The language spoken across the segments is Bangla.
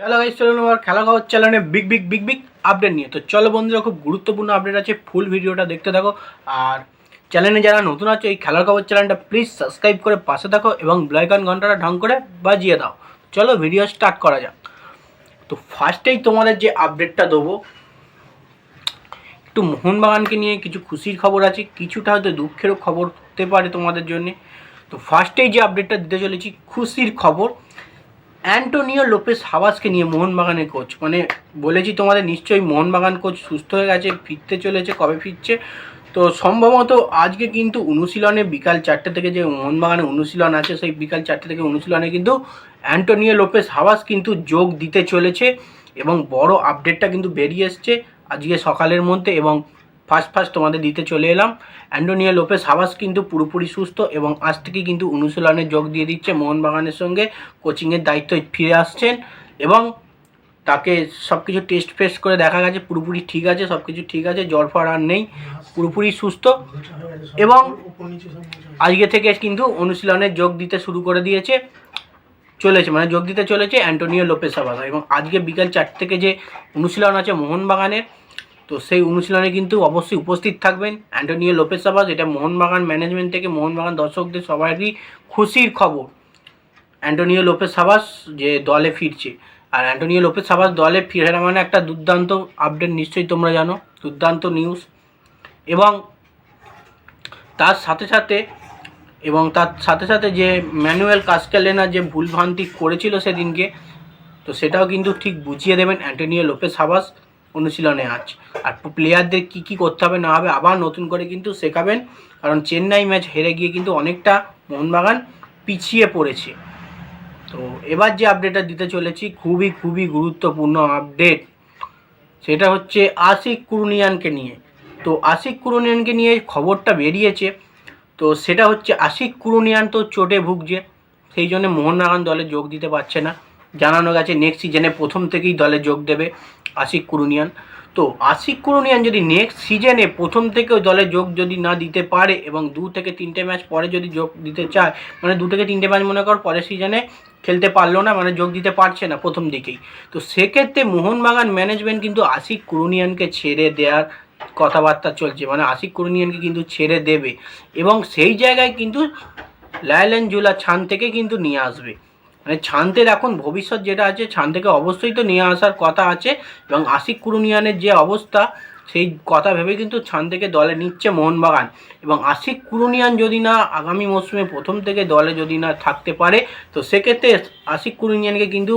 হ্যালো গাইস চলুন আমার খেলা খবর চ্যানেলে big big big big update নিয়ে। তো চলো বন্ধুরা, খুব গুরুত্বপূর্ণ আপডেট আছে ফুল ভিডিওটা দেখতে থাকো। আর চ্যানেলে যারা নতুন আছে, এই খেলার খবর চ্যানেলটা প্লিজ সাবস্ক্রাইব করে পাশে থাকো এবং ব্লাইকন ঘন্টাটা ঢং করে বাজিয়ে দাও। চলো ভিডিও স্টার্ট করা যাক। তো ফার্স্টেই তোমাদের যে আপডেটটা দেবো, একটু মোহনবাগানকে নিয়ে কিছু খুশির খবর আছে, কিছুটা হয়তো দুঃখেরও খবর হতে পারে তোমাদের জন্যে। তো ফার্স্টেই যে আপডেটটা দিতে চলেছি, খুশির খবর। অ্যান্টোনিও লোপেস হাওয়াসকে নিয়ে মোহনবাগানের কোচ মানে বলেছি তোমাদের নিশ্চয়ই মোহনবাগান কোচ সুস্থ হয়ে গেছে, ফিরতে চলেছে, কবে ফিরছে? তো সম্ভবত আজকে কিন্তু অনুশীলনে বিকাল চারটে থেকে যে মোহনবাগানে অনুশীলন আছে, সেই বিকাল চারটে থেকে অনুশীলনে কিন্তু অ্যান্টোনিও লোপেস হাওয়াস কিন্তু যোগ দিতে চলেছে এবং বড় আপডেটটা কিন্তু বেরিয়ে এসছে আজকে সকালের মধ্যে এবং ফার্স্ট ফার্স্ট তোমাদের দিতে চলে এলাম। অ্যান্টোনিও লোপেস হাওয়াস কিন্তু পুরোপুরি সুস্থ এবং আজ থেকে কিন্তু অনুশীলনে যোগ দিয়ে দিচ্ছে মোহনবাগানের সঙ্গে কোচিংয়ের দায়িত্ব ফিরে আসছেন এবং তাকে সব কিছু টেস্ট ফেস্ট করে দেখা গেছে, পুরোপুরি ঠিক আছে সব কিছু ঠিক আছে, জ্বর ফর আর নেই, পুরোপুরি সুস্থ এবং আজকে থেকে কিন্তু অনুশীলনে যোগ দিতে শুরু করে দিয়েছে, চলেছে মানে যোগ দিতে চলেছে অ্যান্টোনিও লোপেস হাওয়াস। এবং আজকে বিকাল চারটে থেকে যে অনুশীলন আছে মোহনবাগানের তো সেই অনুশীলনে কিন্তু অবশ্যই উপস্থিত থাকবেন। অ্যান্টোনিও লোপেস সাবাস এটা মোহনবাগান ম্যানেজমেন্ট থেকে মোহনবাগান দর্শকদের সবারই খুশির খবর। অ্যান্টোনিও লোপেস সাবাস যে দলে ফিরছে। আর অ্যান্টোনিও লোপেস সাবাস দলে ফিরে মানে একটা দুর্দান্ত আপডেট নিশ্চয়ই তোমরা জানো, দুর্দান্ত নিউজ এবং তার সাথে সাথে, এবং তার সাথে সাথে যে ম্যানুয়েল কাস্কেলেনা যে ভুলভ্রান্তি করেছিল সেদিনকে, তো সেটাও কিন্তু ঠিক বুঝিয়ে দেবেন অ্যান্টোনিও লোপেস হাবাস অনুশীলনে আজ। আর প্লেয়ারদের কি কি করতে হবে না হবে আবার নতুন করে কিন্তু শেখাবেন। কারণ চেন্নাই ম্যাচ হেরে গিয়ে কিন্তু অনেকটা মোহনবাগান পিছিয়ে পড়েছে। তো এবার যে আপডেটটা দিতে চলেছি, খুবই খুবই গুরুত্বপূর্ণ আপডেট সেটা হচ্ছে আশিক কুরুনিয়ানকে নিয়ে। তো আশিক কুরুনিয়ানকে নিয়ে খবরটা বেরিয়েছে। তো সেটা হচ্ছে আশিক কুরুনিয়ান তো চোটে ভুগছে, সেই জন্য মোহনবাগান দলে যোগ দিতে পারছে না। জানানো গেছে নেক্সট সিজনে প্রথম থেকেই দলে যোগ দেবে। আশিক কুরুনিয়ান। তো আশিক কুরুনিয়ান যদি নেক্সট সিজনে প্রথম থেকেও দলে যোগ যদি না দিতে পারে এবং দু থেকে তিনটে ম্যাচ পরে যদি যোগ দিতে চায় মানে দু থেকে তিনটে ম্যাচ মনে কর পরের সিজনে খেলতে পারল না মানে যোগ দিতে পারছে না প্রথম দিকেই। তো সেক্ষেত্রে মোহনবাগান ম্যানেজমেন্ট কিন্তু আশিক কুরুনিয়ানকে ছেড়ে দেওয়ার কথাবার্তা চলছে। মানে আশিক কুরুনিয়ানকে কিন্তু ছেড়ে দেবে এবং সেই জায়গায় কিন্তু লায়লেন জুলা ছান থেকে কিন্তু নিয়ে আসবে। মানে ছান্তের এখন ভবিষ্যৎ যেটা আছে ছান থেকে অবশ্যই তো নিয়ে আসার কথা আছে এবং আশিক কুরুনিয়ানের যে অবস্থা, সেই কথা ভেবে কিন্তু থেকে দলে নিচ্ছে মোহনবাগান। এবং আশিক কুরুনিয়ান যদি না আগামী মৌসুমে প্রথম থেকে দলে যদি না থাকতে পারে, তো সেক্ষেত্রে আশিক কুরুনিয়ানকে কিন্তু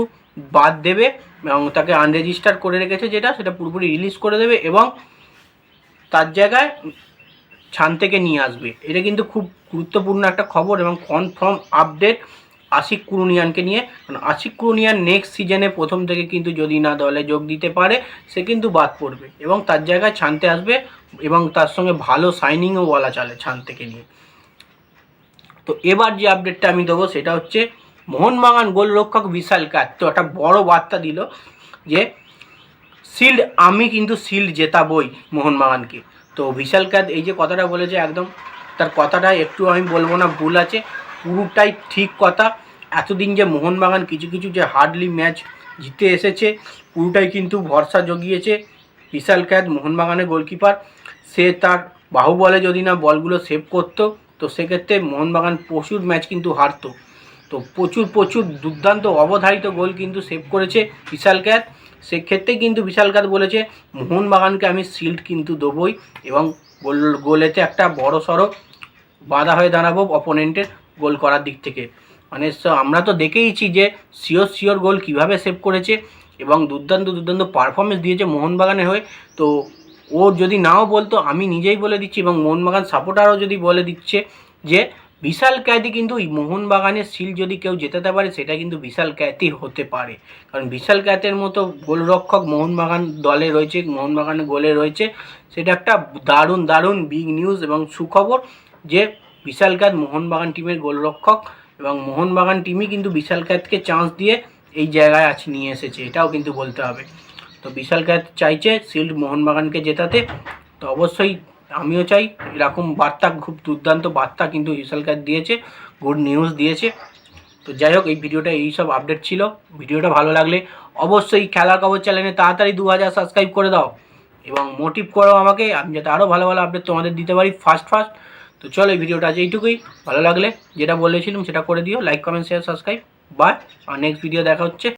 বাদ দেবে এবং তাকে আনরেজিস্টার করে রেখেছে যেটা, সেটা পুরোপুরি রিলিজ করে দেবে এবং তার জায়গায় ছান থেকে নিয়ে আসবে। এটা কিন্তু খুব গুরুত্বপূর্ণ একটা খবর এবং কনফার্ম আপডেট আশিক কুরুনিয়ানকে নিয়ে। কারণ আশিক কুরুনিয়ান নেক্সট সিজনে প্রথম থেকে কিন্তু যদি না দলে যোগ দিতে পারে, সে কিন্তু বাদ পড়বে। এবং তার জায়গায় ছানতে আসবে এবং তার সঙ্গে ভালো সাইনিংও বলা চলে থেকে নিয়ে। তো এবার যে আপডেটটা আমি দেবো, সেটা হচ্ছে মোহনবাগান গোলরক্ষক বিশাল কাজ। তো একটা বড় বার্তা দিল যে, শিল্ড, আমি কিন্তু শিল্ড জেতাবই মোহনবাগানকে। তো বিশাল কাদ এই যে কথাটা বলেছে একদম, তার কথাটা একটু আমি বলব না, ভুল আছে। পুরোটাই ঠিক কথা। এতদিন যে মোহনবাগান কিছু কিছু যে হার্ডলি ম্যাচ জিতে এসেছে, পুরোটাই কিন্তু ভরসা জগিয়েছে বিশাল ক্যাদ মোহনবাগানের গোলকিপার সে তার বাহুবলে যদি না বলগুলো সেভ করতো, তো সেক্ষেত্রে মোহনবাগান প্রচুর ম্যাচ কিন্তু হারতো। তো প্রচুর প্রচুর দুর্দান্ত অবধারিত গোল কিন্তু সেভ করেছে বিশাল ক্যাত সেক্ষেত্রে কিন্তু বিশাল কাত বলেছে, মোহনবাগানকে আমি শিল্ড কিন্তু দেবই এবং গোল, গোলেতে একটা বড় সড়ো বাধা হয়ে দাঁড়াবো অপোনেন্টের গোল করার দিক থেকে। মানে আমরা তো দেখেইছি যে শিওর শিওর গোল কীভাবে সেভ করেছে এবং দুর্দান্ত দুর্দান্ত পারফরমেন্স দিয়েছে মোহনবাগানে হয়ে। তো ও যদি নাও বলতো, আমি নিজেই বলে দিচ্ছি এবং মোহনবাগান সাপোর্টারও যদি বলে দিচ্ছে যে বিশাল ক্যাতি কিন্তু এই মোহনবাগানের সিল যদি কেউ জেতাতে পারে, সেটা কিন্তু বিশাল ক্যাতি হতে পারে। কারণ বিশাল ক্যাতের মতো গোলরক্ষক মোহনবাগান দলে রয়েছে, মোহনবাগানের গোলে রয়েছে। সেটা একটা দারুণ দারুণ বিগ নিউজ এবং সুখবর যে বিশাল ক্যাত মোহনবাগান টিমের গোলরক্ষক এবং মোহনবাগান টিমই কিন্তু বিশাল ক্যাতকে চান্স দিয়ে এই জায়গায় আছে নিয়ে এসেছে, এটাও কিন্তু বলতে হবে। তো বিশাল ক্যাত চাইছে শিল্ড মোহনবাগানকে জেতাতে, তো অবশ্যই আমিও চাই, এরকম বার্তা, খুব দুর্দান্ত বার্তা কিন্তু বিশাল ক্যাত দিয়েছে গুড নিউজ দিয়েছে। তো যাই হোক, এই ভিডিওটা এই সব আপডেট ছিল। ভিডিওটা ভালো লাগলে অবশ্যই খেলার খবর চ্যানেলে তাড়াতাড়ি দু হাজার সাবস্ক্রাইব করে দাও এবং মোটিভ করো আমাকে, আমি যাতে আরও ভালো ভালো আপডেট তোমাদের দিতে পারি ফার্স্ট ফার্স্ট তো চলো এই ভিডিওটা আজ এইটুকুই। ভালো লাগলে যেটা বলেছিলাম সেটা করে দিও। Like comment share subscribe bye আর নেক্সট ভিডিও দেখা হচ্ছে।